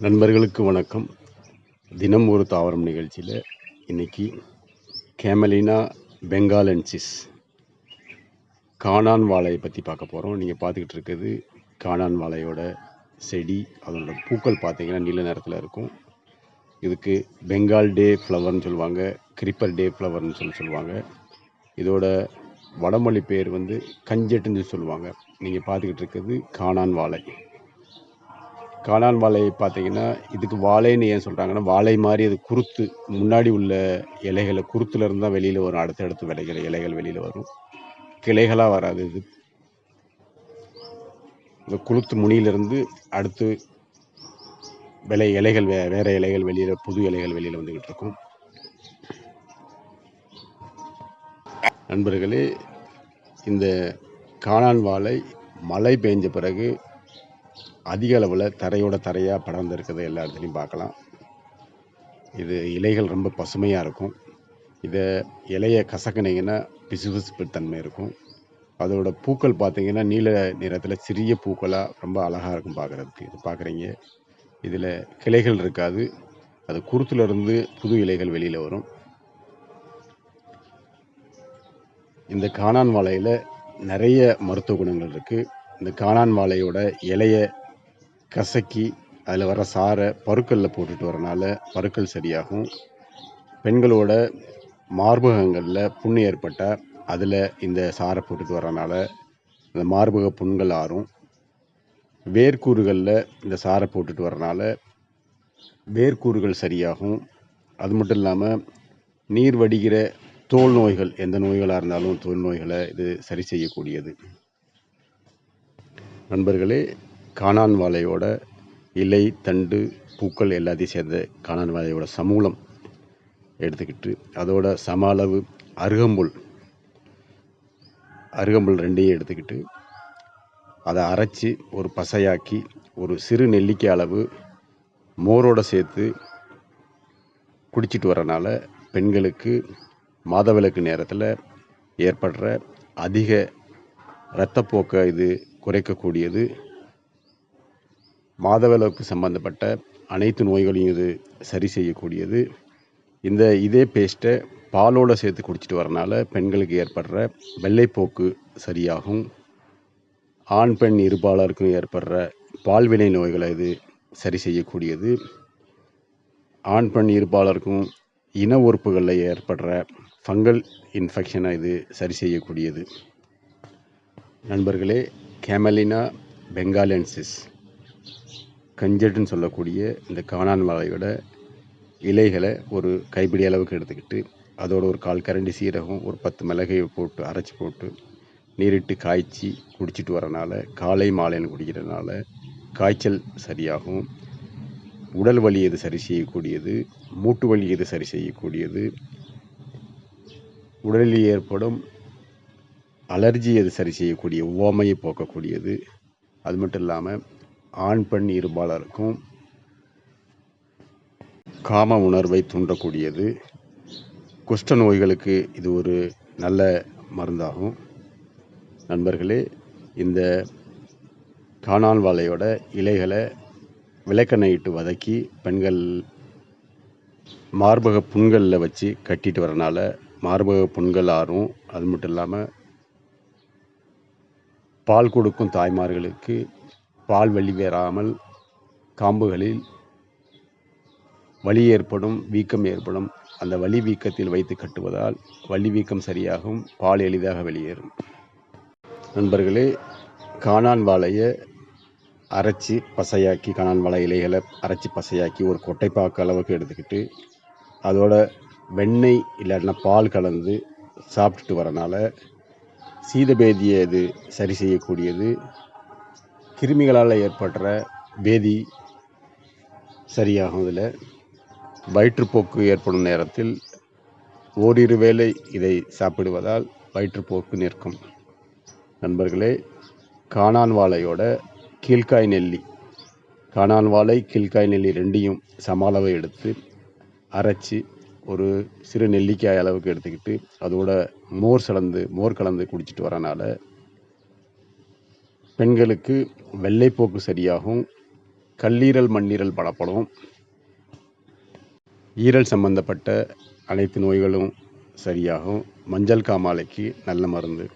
நண்பர்களுக்கு வணக்கம். தினம் ஒரு தாவரம் நிகழ்ச்சியில் இன்னைக்கு கேமலினா பெங்காலன்சிஸ் காணான் வாழையை பற்றி பார்க்க போகிறோம் நீங்கள் பார்த்துக்கிட்டு இருக்கிறது காணான் வாழையோட செடி அதனோட பூக்கள் பார்த்தீங்கன்னா நீல நிறத்தில் இருக்கும். இதுக்கு பெங்கால் டே ஃப்ளவர்னு சொல்லுவாங்க கிரிப்பர் டே ஃப்ளவர்னு சொல்லி சொல்லுவாங்க. இதோட வடமொழி பேர் வந்து கஞ்சட்டுன்னு சொல்லுவாங்க. நீங்கள் பார்த்துக்கிட்டு இருக்கிறது காணான் வாழை. காளான் வாழை பார்த்தீங்கன்னா இதுக்கு வாழைன்னு ஏன் சொல்கிறாங்கன்னா வாழை மாதிரி அது குருத்து. முன்னாடி உள்ள இலைகளை குருத்துலேருந்து தான் வெளியில் வரும். அடுத்தடுத்து விலைகள் இலைகள் வெளியில் வரும். கிளைகளாக வராது இது. இந்த குருத்து முனியிலிருந்து அடுத்து விலை இலைகள் வே வேறு இலைகள் வெளியில் புது இலைகள் வெளியில் வந்துக்கிட்டு இருக்கும். நண்பர்களே இந்த காளான் வாழை மழை பெஞ்ச பிறகு அதிக அளவில் தரையோட தரையாக படர்ந்து இருக்கிறத எல்லா இடத்துலையும் பார்க்கலாம். இது இலைகள் ரொம்ப பசுமையாக இருக்கும். இதை இலையை கசக்குனீங்கன்னா பிசுபிசுப்பு தன்மை இருக்கும். அதோட பூக்கள் பார்த்தீங்கன்னா நீல நிறத்தில் சிறிய பூக்களாக ரொம்ப அழகாக இருக்கும் பார்க்குறதுக்கு. இது பார்க்குறீங்க. இதில் கிளைகள் இருக்காது. அது குருத்துலேருந்து புது இலைகள் வெளியில் வரும். இந்த காணான் வாழையில் நிறைய மருத்துவ குணங்கள் இருக்குது இந்த காணான் வாழையோட இலையை கசக்கி அதில் வர சாரை பருக்களில் போட்டுட்டு வரனால பருக்கள் சரியாகும். பெண்களோட மார்பகங்களில் புண்ணு ஏற்பட்டால் அதில் இந்த சாரை போட்டுட்டு வரனால அந்த மார்பக புண்கள் ஆறும். வேர்க்கூறுகளில் இந்த சாரை போட்டுட்டு வரனால வேர்க்கூறுகள் சரியாகும். அது மட்டும் இல்லாமல் நீர் வடிகிற தோல் நோய்கள் எந்த நோய்களாக இருந்தாலும் தோல் நோய்களை இது சரி செய்யக்கூடியது. நண்பர்களே காணான் வாழையோட இலை தண்டு பூக்கள் எல்லாத்தையும் சேர்ந்த காணான் வாழையோட சமூலம் எடுத்துக்கிட்டு அதோட சம அளவு அருகம்புல் அருகம்புல் ரெண்டையும் எடுத்துக்கிட்டு அதை அரைச்சி ஒரு பசையாக்கி ஒரு சிறு நெல்லிக்காய் அளவு மோரோடு சேர்த்து குடிச்சிட்டு வரனால பெண்களுக்கு மாதவிலக்கு நேரத்தில் ஏற்படுற அதிக இரத்தப்போக்கை இது குறைக்கக்கூடியது. மாதவிலக்கு சம்பந்தப்பட்ட அனைத்து நோய்களையும் இது சரி செய்யக்கூடியது. இந்த இதே பேஸ்ட்டை பாலோடு சேர்த்து குடிச்சிட்டு வரனால பெண்களுக்கு ஏற்படுற வெள்ளைப்போக்கு சரியாகும். ஆண் பெண் இருபாலருக்கும் ஏற்படுற பால்வினை நோய்களை இது சரி செய்யக்கூடியது. ஆண் பெண் இருபாலருக்கும் இன உறுப்புகளில் ஏற்படுற ஃபங்கல் இன்ஃபெக்ஷனை இது சரி செய்யக்கூடியது. நண்பர்களே கேமலினா பெங்காலென்சிஸ் கஞ்சட்டுன்னு சொல்லக்கூடிய இந்த காணான் வாழையோட இலைகளை ஒரு கைப்பிடி அளவுக்கு எடுத்துக்கிட்டு அதோட ஒரு கால் கரண்டி சீரகம் ஒரு பத்து மிளகையை போட்டு அரைச்சி போட்டு நீரிட்டு காய்ச்சி குடிச்சிட்டு வரனால காலை மாலைன்னு குடிக்கிறதுனால காய்ச்சல் சரியாகும். உடல் வலி எது சரி செய்யக்கூடியது? மூட்டு வலி இது சரி செய்யக்கூடியது? உடலில் ஏற்படும் அலர்ஜி எது சரி செய்யக்கூடிய? உவமையை போக்கக்கூடியது. அது மட்டும் இல்லாமல் ஆண் பெண் இருபாலருக்கும் காம உணர்வை தூண்டக்கூடியது. குஷ்ட நோய்களுக்கு இது ஒரு நல்ல மருந்தாகும். நண்பர்களே இந்த காணான் வாழையோட இலைகளை விளக்கெண்ணெய் இட்டு வதக்கி பெண்கள் மார்பக புண்களில் வச்சு கட்டிட்டு வரனால மார்பக புண்கள் ஆறும். அது மட்டும் இல்லாமல் பால் கொடுக்கும் தாய்மார்களுக்கு பால் வலி வேறாமல் காம்புகளில் வலி ஏற்படும் வீக்கம் ஏற்படும். அந்த வலி வீக்கத்தில் வைத்து கட்டுவதால் வலி வீக்கம் சரியாகும் பால் எளிதாக வெளியேறும். நண்பர்களே காணான் வாழையை அரைச்சி பசையாக்கி காணான் வாழை இலைகளை அரைச்சி பசையாக்கி ஒரு கொட்டைப்பாக்கு அளவுக்கு எடுத்துக்கிட்டு அதோட வெண்ணெய் இல்லாட்டினா பால் கலந்து சாப்பிட்டுட்டு வரனால சீதபேதியை இது சரி செய்யக்கூடியது. கிருமிகளால் ஏற்படுற வேதி சரியாகும் இதில் வயிற்றுப்போக்கு ஏற்படும் நேரத்தில் ஓரிரு வேளை இதை சாப்பிடுவதால் வயிற்றுப்போக்கு நிற்கும். நண்பர்களே காணான் வாழையோட கீழ்காய் நெல்லி. காணான் வாழை கீழ்காய் நெல்லி ரெண்டையும் சம எடுத்து அரைச்சி ஒரு சிறு நெல்லிக்காய் அளவுக்கு எடுத்துக்கிட்டு அதோட மோர் கலந்து மோர் கலந்து குடிச்சிட்டு வரனால பெண்களுக்கு வெள்ளைப்போக்கு சரியாகும் கல்லீரல் மண்ணீரல் பலப்படும். ஈரல் சம்பந்தப்பட்ட அனைத்து நோய்களும் சரியாகும். மஞ்சள் காமாலைக்கு நல்ல மருந்து.